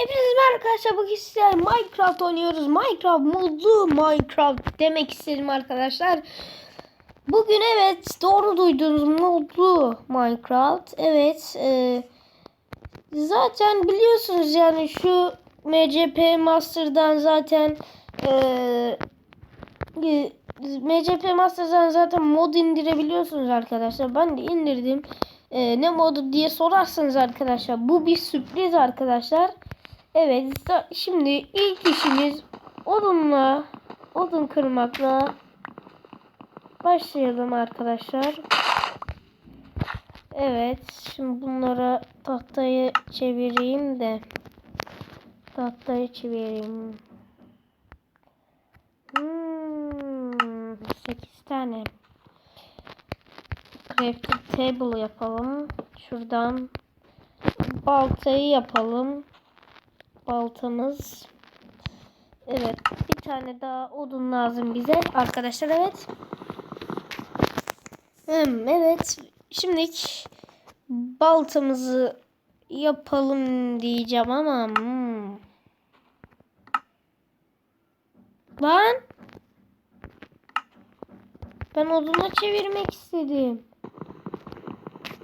Hepinize merhaba arkadaşlar. Bugün sizlerle Minecraft oynuyoruz. Minecraft modlu Minecraft demek istedim arkadaşlar. Bugün evet doğru duydunuz modlu Minecraft. Evet. e, zaten biliyorsunuz yani şu MCP Master'dan zaten e, e, MCP Master'dan zaten mod indirebiliyorsunuz arkadaşlar. Ben de indirdim. E, ne modu diye sorarsanız arkadaşlar bu bir sürpriz arkadaşlar. Evet şimdi ilk işimiz odunla odun kırmakla başlayalım arkadaşlar. Evet şimdi bunlara tahtayı çevireyim de tahtayı çevireyim. Hmm, 8 tane. Crafting table yapalım. Şuradan baltayı yapalım. Baltamız. Evet. Bir tane daha odun lazım bize. Arkadaşlar evet. Evet. Şimdi baltamızı yapalım diyeceğim ama hmm. Lan ben oduna çevirmek istedim.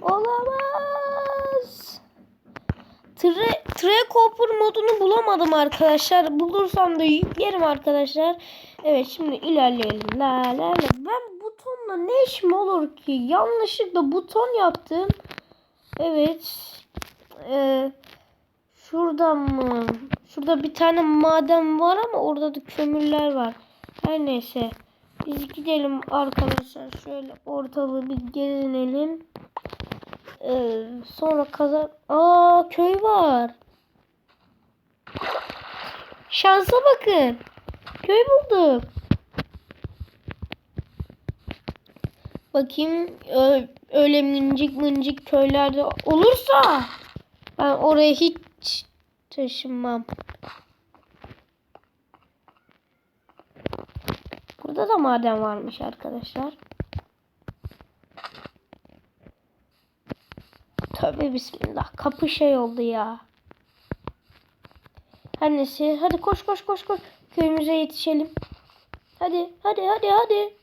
Olamaz. Tre, Trecopper modunu bulamadım arkadaşlar. Bulursam da yüklerim arkadaşlar. Evet şimdi ilerleyelim. La la la. Ben butonla ne işim olur ki? Yanlışlıkla buton yaptım. Evet. Ee, şuradan mı? Şurada bir tane maden var ama orada da kömürler var. Her neyse. Biz gidelim arkadaşlar. Şöyle ortalığı bir gezinelim. Ee, sonra kazan... Aa köy var. Şansa bakın. Köy bulduk. Bakayım öyle mincik mincik köylerde olursa ben oraya hiç taşınmam. Burada da maden varmış arkadaşlar. Tövbe bismillah. Kapı şey oldu ya. Neyse. Hadi koş koş koş koş. Köyümüze yetişelim. Hadi hadi hadi hadi.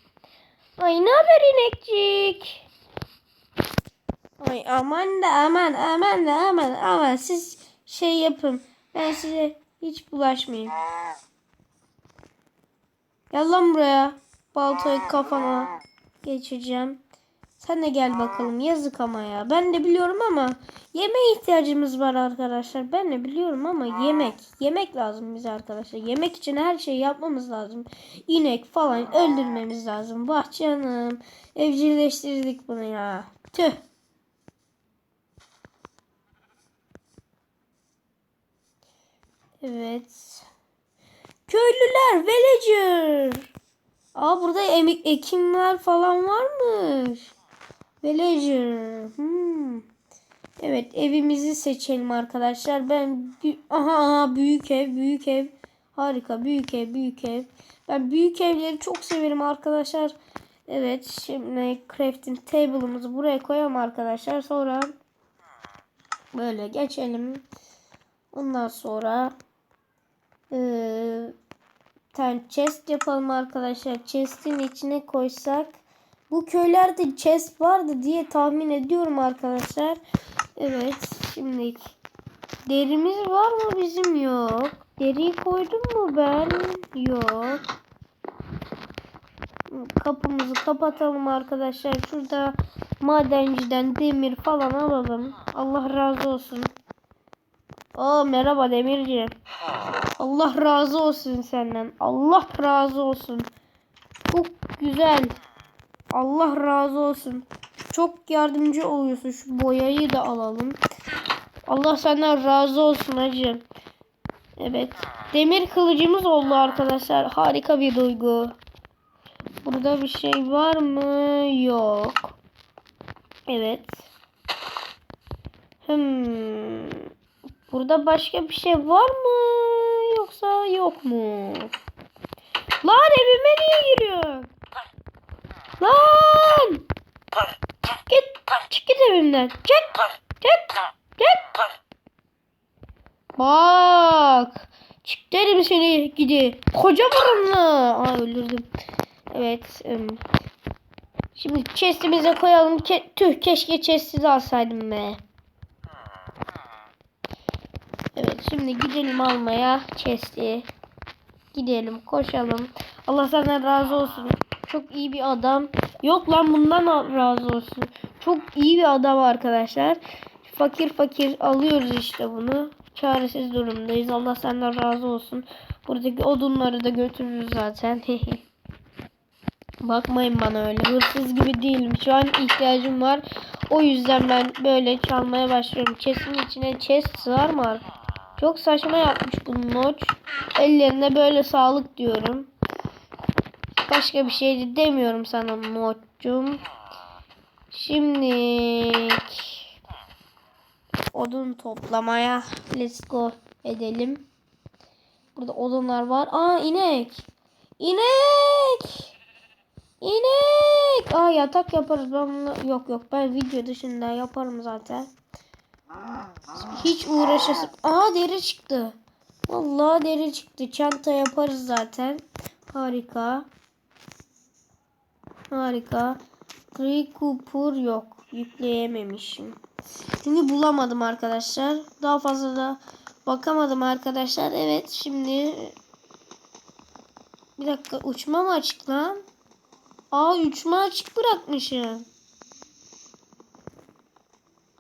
Ay ne haber inekcik? Ay aman da aman aman da aman aman siz şey yapın. Ben size hiç bulaşmayayım. Gel lan buraya. Baltayı kafama geçireceğim. Sen de gel bakalım. Yazık ama ya. Ben de biliyorum ama yemeğe ihtiyacımız var arkadaşlar. Ben de biliyorum ama yemek. Yemek lazım bize arkadaşlar. Yemek için her şeyi yapmamız lazım. İnek falan öldürmemiz lazım. Vah canım. Evcilleştirdik bunu ya. Tüh. Evet. Köylüler, villager. Aa burada emek ekinler falan varmış. Villager. Hmm. Evet evimizi seçelim arkadaşlar. Ben aha, aha büyük ev, büyük ev. Harika büyük ev, büyük ev. Ben büyük evleri çok severim arkadaşlar. Evet şimdi crafting table'ımızı buraya koyalım arkadaşlar. Sonra böyle geçelim. Ondan sonra bir tane chest yapalım arkadaşlar. Chest'in içine koysak. Bu köylerde chest vardı diye tahmin ediyorum arkadaşlar. Evet şimdi derimiz var mı bizim yok. Deriyi koydum mu ben? Yok. Kapımızı kapatalım arkadaşlar. Şurada madenciden demir falan alalım. Allah razı olsun. Aa merhaba demirci. Allah razı olsun senden. Allah razı olsun. Çok güzel. Allah razı olsun. Çok yardımcı oluyorsun. Şu boyayı da alalım. Allah senden razı olsun hacı. Evet. Demir kılıcımız oldu arkadaşlar. Harika bir duygu. Burada bir şey var mı? Yok. Evet. Hmm. Burada başka bir şey var mı? Yoksa yok mu? Lan evime niye giriyorsun? Lan! Git. Çık git evimden. Çık. Çık. Çık. Bak. Çık derim seni gidi. Koca burunlu. Aa öldürdüm. Evet. Şimdi chestimize koyalım. Ke tüh keşke chest'i alsaydım be. Evet şimdi gidelim almaya chest'i. Gidelim koşalım. Allah senden razı olsun. Çok iyi bir adam. Yok lan bundan razı olsun. Çok iyi bir adam arkadaşlar. Fakir fakir alıyoruz işte bunu. Çaresiz durumdayız. Allah senden razı olsun. Buradaki odunları da götürürüz zaten. Bakmayın bana öyle. Hırsız gibi değilim. Şu an ihtiyacım var. O yüzden ben böyle çalmaya başlıyorum. Chest'in içine chest sığar mı? Çok saçma yapmış bu noç. Ellerine böyle sağlık diyorum. Başka bir şey de demiyorum sana noçcum. Şimdi odun toplamaya let's go edelim. Burada odunlar var. Aa inek. İnek. İnek. Aa yatak yaparız. Ben bunu... Yok yok ben video dışında yaparım zaten. Hiç uğraşasın. Aa deri çıktı. Vallahi deri çıktı. Çanta yaparız zaten. Harika. Harika. Cooper yok. Yükleyememişim. Çünkü bulamadım arkadaşlar. Daha fazla da bakamadım arkadaşlar. Evet şimdi bir dakika uçma mı açık lan? Aa uçma açık bırakmışım.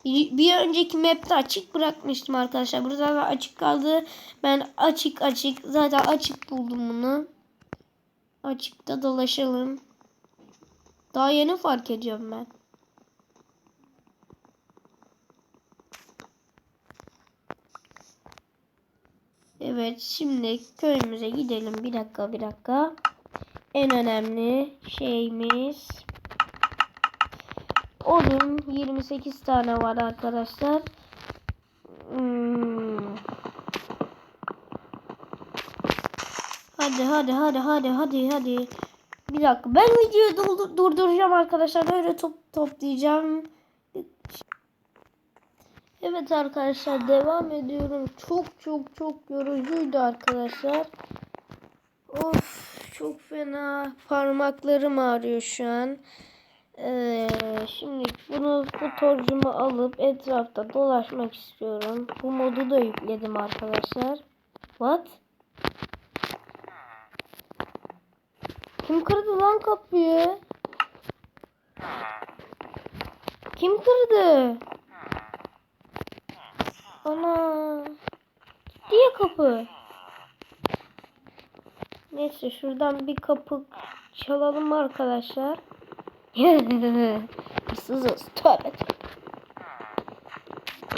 Bir önceki map'te açık bırakmıştım arkadaşlar. Burada da açık kaldı. Ben açık açık zaten açık buldum bunu. Açıkta dolaşalım. Daha yeni fark ediyorum ben. Evet şimdi köyümüze gidelim. Bir dakika bir dakika. En önemli şeyimiz odun 28 tane var arkadaşlar. Hmm. Hadi hadi hadi hadi hadi hadi. Bir dakika ben videoyu durduracağım arkadaşlar. Böyle top toplayacağım. Evet arkadaşlar devam ediyorum. Çok çok çok yorucuydu arkadaşlar. Of çok fena. Parmaklarım ağrıyor şu an. Ee, şimdi bunu bu torcumu alıp etrafta dolaşmak istiyorum. Bu modu da yükledim arkadaşlar. What? Kim kırdı lan kapıyı? Kim kırdı? Ana. Gitti ya kapı. Neyse şuradan bir kapı çalalım arkadaşlar. Hırsızız. Tövbe.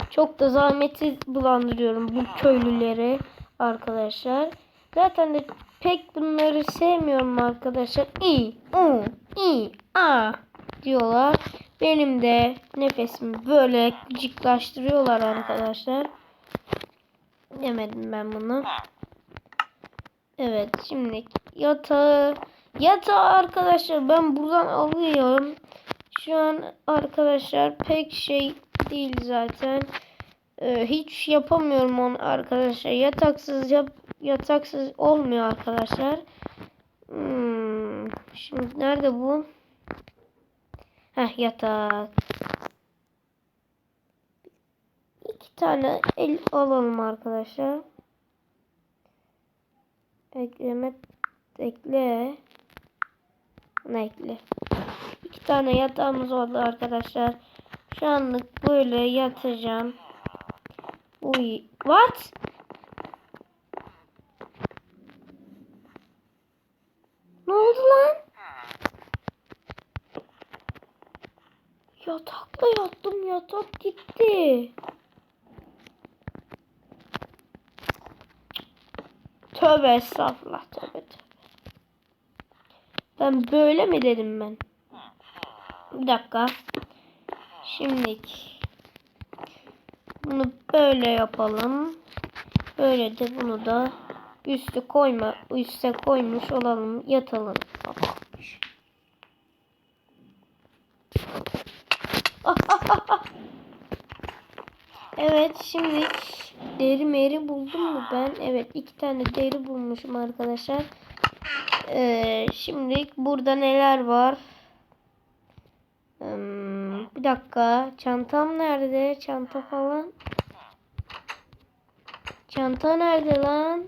Çok da zahmeti bulandırıyorum bu köylüleri arkadaşlar. Zaten de pek bunları sevmiyorum arkadaşlar. İ, u, i, a diyorlar. Benim de nefesimi böyle gıcıklaştırıyorlar arkadaşlar. Demedim ben bunu. Evet şimdi yatağı yatağı arkadaşlar ben buradan alıyorum. Şu an arkadaşlar pek şey değil zaten. Ee, hiç yapamıyorum onu arkadaşlar. Yataksız yap yataksız olmuyor arkadaşlar. Hmm, şimdi nerede bu? Heh yatak. İki tane el alalım arkadaşlar. Ekleme ekle. Bunu ekle. İki tane yatağımız oldu arkadaşlar. Şu anlık böyle yatacağım. Uy. What? Ne oldu lan? Yatakla yattım. Yatak gitti. Tövbe estağfurullah. Tövbe tövbe. Ben böyle mi dedim ben? Bir dakika. Şimdilik. Bunu böyle yapalım. Böyle de bunu da üstü koyma, üste koymuş olalım. Yatalım. Evet şimdi deri meri buldum mu ben? Evet iki tane deri bulmuşum arkadaşlar. Ee, şimdi burada neler var? Hmm, bir dakika. Çantam nerede? Çanta falan. Çanta nerede lan?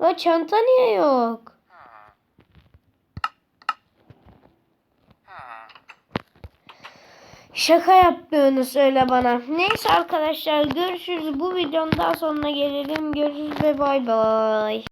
La çanta niye yok? Şaka yaptığını söyle bana. Neyse arkadaşlar görüşürüz. Bu videonun daha sonuna gelelim. Görüşürüz ve bay bay.